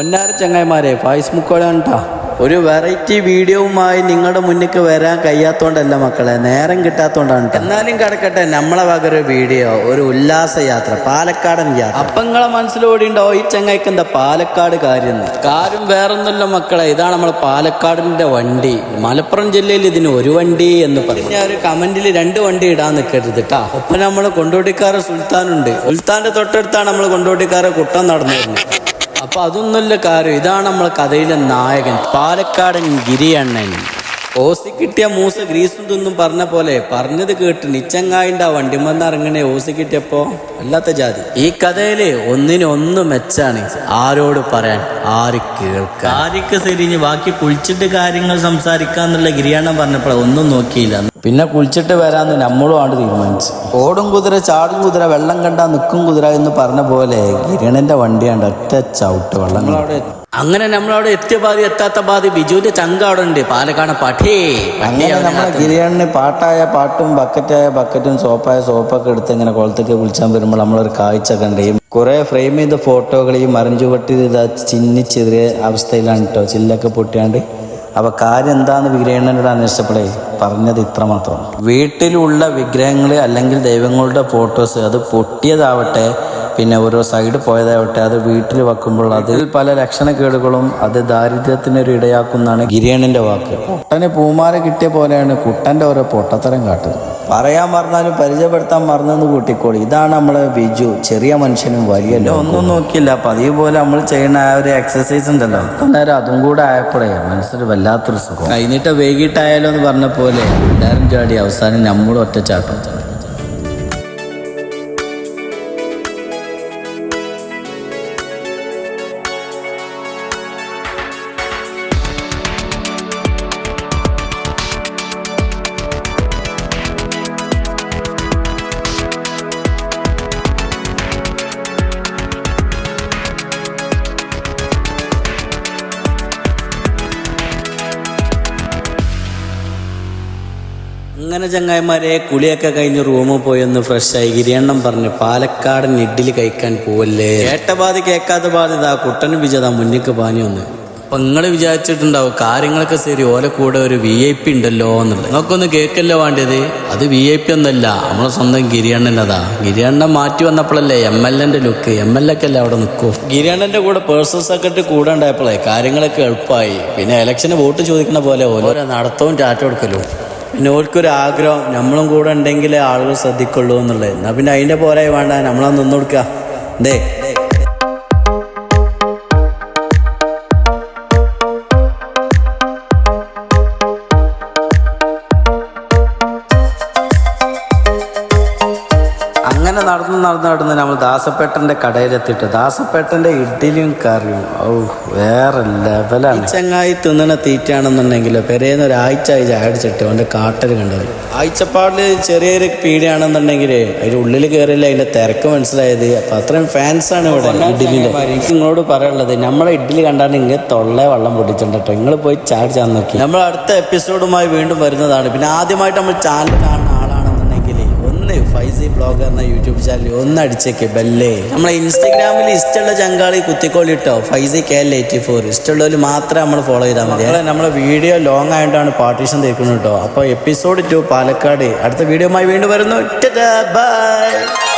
പൊന്നാര ചങ്ങായിമാരെ ഫായ്സ് മുക്കോളാണ് കേട്ടോ ഒരു വെറൈറ്റി വീഡിയോവുമായി നിങ്ങളുടെ മുന്നിക്ക് വരാൻ കഴിയാത്തോണ്ടല്ല മക്കളെ നേരം കിട്ടാത്തോണ്ടാണ് ട്ടാ. എന്നാലും കിടക്കട്ടെ നമ്മളെ വക ഒരു വീഡിയോ ഒരു ഉല്ലാസ യാത്ര പാലക്കാടൻ യാത്ര. അപ്പൊ നിങ്ങളെ മനസ്സിലോടിണ്ടോ ഈ ചങ്ങായിക്ക് എന്താ പാലക്കാട് കാര്യം. കാര്യം വേറൊന്നുമല്ല മക്കളെ ഇതാണ് നമ്മളെ പാലക്കാടിന്റെ വണ്ടി. മലപ്പുറം ജില്ലയിൽ ഇതിന് ഒരു വണ്ടി എന്ന് പറഞ്ഞു ഞാൻ ഒരു കമന്റിൽ രണ്ട് വണ്ടി ഇടാൻ നിൽക്കരുത് കേട്ടാ ഒപ്പം നമ്മൾ കൊണ്ടോട്ടിക്കാരെ സുൽത്താനുണ്ട്. സുൽത്താന്റെ തൊട്ടടുത്താണ് നമ്മൾ കൊണ്ടോട്ടിക്കാരെ കുട്ടം നടന്നു വരുന്നത് അപ്പൊ അതൊന്നുമല്ല കാര്യം. ഇതാണ് നമ്മളെ കഥയിലെ നായകൻ. പാലക്കാടൻ ഗിരിയണ്ണൻ. ഓസി കിട്ടിയ മൂസ ഗ്രീസും തിന്നും പറഞ്ഞ പോലെ പറഞ്ഞത് കേട്ട് നിച്ചങ്ങായിന്റെ ആ വണ്ടിമന്ന് ഇറങ്ങണേ ഓസി കിട്ടിയപ്പോ അല്ലാത്ത ജാതി. ഈ കഥയിൽ ഒന്നിനൊന്ന് മെച്ചാണ് ആരോട് പറയാൻ ആര് കേൾക്കാൻ. ആരൊക്കെ ശരിഞ്ഞ് ബാക്കി കുളിച്ചിട്ട് കാര്യങ്ങൾ സംസാരിക്കാന്നുള്ള ഗിരിയാണം പറഞ്ഞപ്പോൾ ഒന്നും നോക്കിയില്ല. പിന്നെ കുളിച്ചിട്ട് വരാന്ന് നമ്മളും ആണ് തീരുമാനിച്ചു. ഓടും കുതിര ചാടും കുതിര വെള്ളം കണ്ടാ നിൽക്കും കുതിര എന്ന് പറഞ്ഞ പോലെ ഗിരിയണന്റെ വണ്ടിയാണ്ട് ഒറ്റ ചവിട്ട് വെള്ളം അങ്ങനെ നമ്മളവിടെ എത്തിയ പാതി എത്താത്ത പാതി ബിജുവിന്റെ ചങ്ക അവിടെ ഉണ്ട് പാലക്കാട് പട്ടേ അങ്ങനെ നമ്മളെ പാട്ടായ പാട്ടും ബക്കറ്റായ ബക്കറ്റും സോപ്പായ സോപ്പൊക്കെ എടുത്ത് ഇങ്ങനെ കുളത്തേക്ക് വിളിച്ചാൻ വരുമ്പോൾ നമ്മളൊരു കാഴ്ച കണ്ടേയും കുറെ ഫ്രെയിം ചെയ്ത ഫോട്ടോകൾ ഈ മറിഞ്ചുവട്ടി ഇതാ ചിന്നിച്ചെതിരെ അവസ്ഥയിലാണ് കേട്ടോ. ചില്ലൊക്കെ പൊട്ടിയാണ്ട്. അപ്പൊ കാര്യം എന്താന്ന് വിഗ്രഹണ്ണനോട് അന്വേഷിച്ചപ്പോഴേ പറഞ്ഞത് ഇത്രമാത്രം വീട്ടിലുള്ള വിഗ്രഹങ്ങൾ അല്ലെങ്കിൽ ദൈവങ്ങളുടെ ഫോട്ടോസ് അത് പൊട്ടിയതാവട്ടെ പിന്നെ ഓരോ സൈഡ് പോയതാവട്ടെ അത് വീട്ടിൽ വെക്കുമ്പോൾ അതിൽ പല ലക്ഷണക്കേടുകളും അത് ദാരിദ്ര്യത്തിനൊരു ഇടയാക്കുന്നതാണ് ഗിരിയണന്റെ വാക്ക് കുട്ടന് പൂമാല കിട്ടിയ പോലെയാണ് കുട്ടന്റെ ഓരോ പൊട്ടത്തരം കാട്ടുന്നത്. പറയാൻ മറന്നാലും പരിചയപ്പെടുത്താൻ മറന്നെന്ന് കൂട്ടിക്കോളി. ഇതാണ് നമ്മളെ ബിജു ചെറിയ മനുഷ്യനും വലിയ ഒന്നും നോക്കിയില്ല. പതിവ് പോലെ നമ്മൾ ചെയ്യുന്ന ആ ഒരു എക്സസൈസ് ഉണ്ടല്ലോ. അന്നേരം അതും കൂടെ ആയപ്പോഴേ മനസ്സിൽ വല്ലാത്തൊരു സുഖം. കഴിഞ്ഞിട്ട് വൈകിട്ടായാലോ എന്ന് പറഞ്ഞ പോലെ എല്ലാവരും ചാടി അവസാനം നമ്മളും ഒറ്റച്ചാട്ടം അങ്ങനെ ചങ്ങായിമാരെ കുളിയൊക്കെ കഴിഞ്ഞ് റൂമിൽ പോയി ഒന്ന് ഫ്രഷ് ആയി ഗിരിയണ്ണം പറഞ്ഞ് പാലക്കാടൻ ഇഡ്ഡലി കഴിക്കാൻ പോവല്ലേ? കേട്ട ബാധി കേൾക്കാത്ത ബാധി ഇതാ കുട്ടനും വിജയതാ മുന്നിക്ക് പാനി വന്ന്. അപ്പൊ നിങ്ങൾ വിചാരിച്ചിട്ടുണ്ടാവും കാര്യങ്ങളൊക്കെ ശരി ഓല കൂടെ ഒരു വി ഐ പി ഉണ്ടല്ലോ എന്നുള്ളത്. നിങ്ങൾക്കൊന്ന് കേൾക്കല്ലോ വേണ്ടത്? അത് വി ഐ പി ഒന്നല്ല നമ്മളെ സ്വന്തം ഗിരിയണ്ണനതാ ഗിരിയണ്ണൻ മാറ്റി വന്നപ്പോഴല്ലേ എം എൽ എന്റെ ലുക്ക് എം എൽ ഒക്കെ അല്ലേ അവിടെ നിൽക്കൂ? ഗിരിയണ്ണന്റെ കൂടെ പേഴ്സണൽ സെക്രട്ടറി കൂടെ ഉണ്ടായപ്പോഴേ കാര്യങ്ങളൊക്കെ എളുപ്പമായി. പിന്നെ ഇലക്ഷന് വോട്ട് ചോദിക്കുന്ന പോലെ ഓരോ നടത്തവും ടാറ്റ കൊടുക്കലും. പിന്നെ ഓർക്കൊരു ആഗ്രഹം നമ്മളും കൂടെ ഉണ്ടെങ്കിലേ ആളുകൾ ശ്രദ്ധിക്കുള്ളൂ എന്നുള്ളത്. എന്നാ പിന്നെ അതിന്റെ പോരായി വേണ്ട നമ്മളൊന്ന് നിന്ന് കൊടുക്കുക എന്തേ അങ്ങനെ നടന്ന് നടന്ന് നടന്ന് നമ്മൾ ദാസപ്പേട്ടന്റെ കടയിലെത്തിയിട്ട് ദാസപ്പേട്ടന്റെ ഇഡ്ഡലിയും കറിയും ഓ വേറെ ലെവലാണ് ചങ്ങായി തിന്നണ തീറ്റയാണെന്നുണ്ടെങ്കിൽ പെരേന്ന് ഒരാഴ്ച ആഴ്ച അടിച്ചിട്ട് അവന്റെ കാട്ടൽ കണ്ടത്. ആഴ്ചപ്പാടിൽ ചെറിയൊരു പീടിയാണെന്നുണ്ടെങ്കിൽ അതിന്റെ ഉള്ളിൽ കയറിയില്ല അതിന്റെ തിരക്ക് മനസ്സിലായത്. അപ്പൊ അത്രയും ഫാൻസ് ആണ് ഇവിടെ ഇഡ്ഡലിന്റെ എനിക്ക് നിങ്ങളോട് പറയാനുള്ളത് നമ്മളെ ഇഡ്ഡലി കണ്ടാണ് ഇങ്ങനെ തൊള്ളേ വെള്ളം പൊട്ടിച്ചിട്ടുണ്ട് കേട്ടോ. നിങ്ങൾ പോയി ചാടി ചാൻ നോക്കി. നമ്മൾ അടുത്ത എപ്പിസോഡുമായി വീണ്ടും വരുന്നതാണ്. പിന്നെ ആദ്യമായിട്ട് നമ്മൾ ചാനൽ ആളാണെന്നുണ്ടെങ്കിൽ ഒന്ന് ഫൈസി ബ്ലോഗർ എന്ന യൂട്യൂബ് ചാനൽ ഒന്ന് അടിച്ചേക്ക് ബെല്ലേ. നമ്മളെ ഇൻസ്റ്റാഗ്രാമിൽ ഇഷ്ടമുള്ള ചങ്കാളി കുത്തിക്കോളി ഇട്ടോ Faizy K L eighty four. ഇഷ്ടമുള്ളവർ മാത്രമേ നമ്മൾ ഫോളോ ചെയ്താൽ മതി. അല്ലെ നമ്മളെ വീഡിയോ ലോങ് ആയിട്ടാണ് പാർട്ടീഷൻ തീർക്കുന്നത് കേട്ടോ അപ്പോൾ എപ്പിസോഡ് ടു പാലക്കാട്. അടുത്ത വീഡിയോമായി വീണ്ടും വരുന്നു. ബൈ